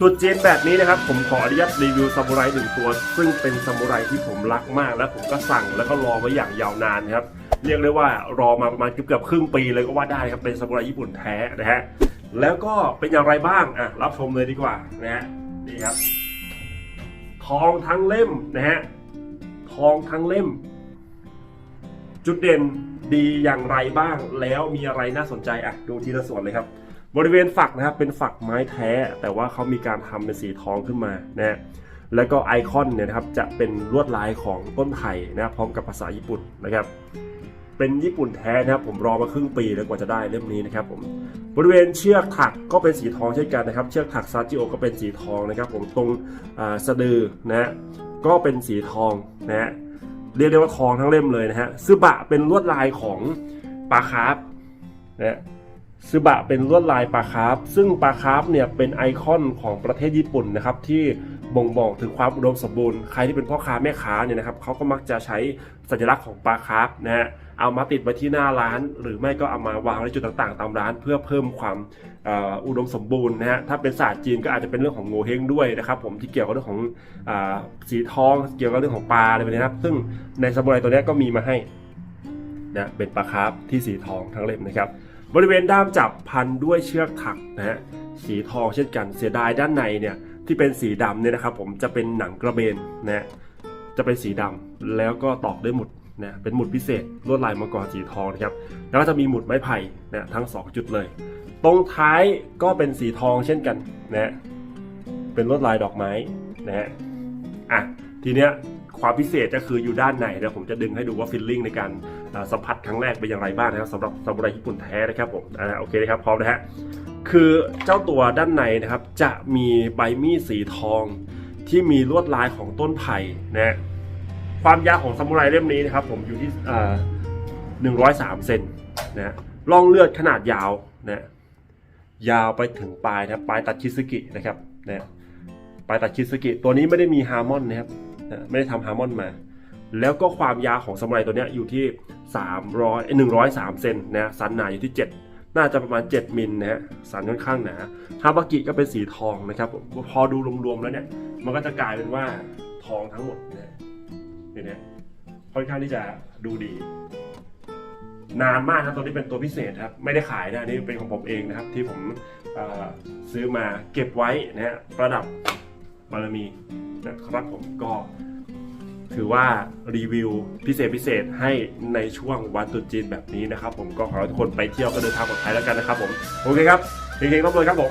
ตรุดจีนแบบนี้นะครับ ผมขออนุญาตรีวิวซามูไรหนึ่งตัว ซึ่งเป็นซามูไรที่ผมรักมาก และผมก็สั่งแล้วก็รอไว้อย่างยาวนานครับ เรียกได้ว่ารอมาประมาณเกือบครึ่งปีเลยก็ว่าได้ครับ เป็นซามูไรญี่ปุ่นแท้นะฮะ แล้วก็เป็นอย่างไรบ้าง อะ รับชมเลยดีกว่านะฮะ นี่ครับ ทองทั้งเล่มนะฮะ ทองทั้งเล่ม จุดเด่นดีอย่างไรบ้าง แล้วมีอะไรน่าสนใจ อะ ดูทีละส่วนเลยครับ บริเวณฝักนะครับเป็นฝักไม้แท้ แต่ว่าเขามีการทำเป็นสีทองขึ้นมานะฮะแล้วก็ไอคอนเนี่ยนะครับจะเป็นลวดลายของต้นไผ่นะพร้อมกับภาษาญี่ปุ่นนะครับ เป็นญี่ปุ่นแท้นะครับผมรอมาครึ่งปีแล้วกว่าจะได้เล่มนี้นะครับผมบริเวณเชือกถักก็เป็นสีทองเช่นกันนะครับ เชือกถักซาจิโอก็เป็นสีทองนะครับ ผมตรงสะดือนะฮะก็เป็นสีทองนะฮะเรียกได้ว่าทองทั้งเล่มเลยนะฮะซึบะเป็นลวดลายของปลาคาร์ฟนะฮะ ซึบะเป็นลวดลายปลาคาร์ฟซึ่งปลาคาร์ฟเนี่ยเป็นไอคอนของประเทศญี่ปุ่นนะครับที่บ่งบอกถึงความอุดมสมบูรณ์ใครที่เป็นพ่อค้าแม่ค้าเนี่ยนะครับเขาก็มักจะใช้สัญลักษณ์ของปลาคาร์ฟนะฮะเอามาติดไว้ที่หน้าร้าน หรือไม่ก็เอามาวางในจุดต่างๆ ตามร้าน เพื่อเพิ่มความอ,อุดมสมบูรณ์นะฮะถ้าเป็นศาสตร์จีนก็อาจจะเป็นเรื่องของโงเฮงด้วยนะครับผมที่เกี่ยวกับเรื่องของอสีทองเกี่ยวกับเรื่องของปลาอะไรแบบนี้นะครับ ซึ่งในสมุไรตัวเนี้ยก็มีมาให้นะเป็นปลาคาร์ฟที่สีทองทั้งเล่มนะครับ บริเวณด้ามจับพันด้วยเชือกถักนะฮะสีทองเช่นกันเสียดายด้านในเนี่ยที่เป็นสีดำเนี่ยนะครับผมจะเป็นหนังกระเบนนะฮะจะเป็นสีดำแล้วก็ตอกด้วยหมุดนะเป็นหมุดพิเศษลวดลายมังกรสีทองนะครับแล้วก็จะมีหมุดไม้ไผ่นะทั้งสองจุดเลย ตรงท้ายก็เป็นสีทองเช่นกันนะฮะเป็นลวดลายดอกไม้นะฮะอะทีเนี้ย ความพิเศษก็คืออยู่ด้านในเดี๋ยวผมจะดึงให้ดูว่าฟิลลิ่งในการสัมผัสครั้งแรกเป็นอย่างไรบ้างนะครับสำหรับซามูไรญี่ปุ่นแท้นะครับผมอ่าโอเคนะครับพร้อมนะฮะคือเจ้าตัวด้านในนะครับจะมีใบมีดสีทองที่มีลวดลายของต้นไผ่นะความยาวของซามูไรเล่มนี้นะครับผมอยู่ที่หนึ่งร้อยสามเซนนะฮะร่องเลือดขนาดยาวนะฮะยาวไปถึงปลายนะปลายตัดคิซึกินะครับนะฮะปลายตัดคิซึกิตัวนี้ไม่ได้มีฮาร์มอนนะครับ ไม่ได้ทำฮาร์มอนมา แล้วก็ความยาวของสมุไรตัวนี้อยู่ที่ 300เอ้ย103 เซนนะสันหนาอยู่ที่ 7 น่าจะประมาณ 7 มิลนะฮะสันค่อนข้างหนาฮาบากิก็เป็นสีทองนะครับ พอดูรวมๆแล้วเนี่ย มันก็จะกลายเป็นว่าทองทั้งหมดนะเนี่ยนี่ยค่อนข้างที่จะดูดี นานมากครับตัวนี้เป็นตัวพิเศษครับ ไม่ได้ขายนะอันนี่เป็นของผมเองนะครับ ที่ผมซื้อมาเก็บไว้นะฮะประดับบารมี นะครับผมก็ถือว่ารีวิวพิเศษพิเศษให้ในช่วงวันตรุษจีนแบบนี้นะครับ ผมก็ขอให้ทุกคนไปเที่ยวกันเดินทางปลอดภัยแล้วกันนะครับผม โอเคครับเฮงๆร่ำรวยครับผม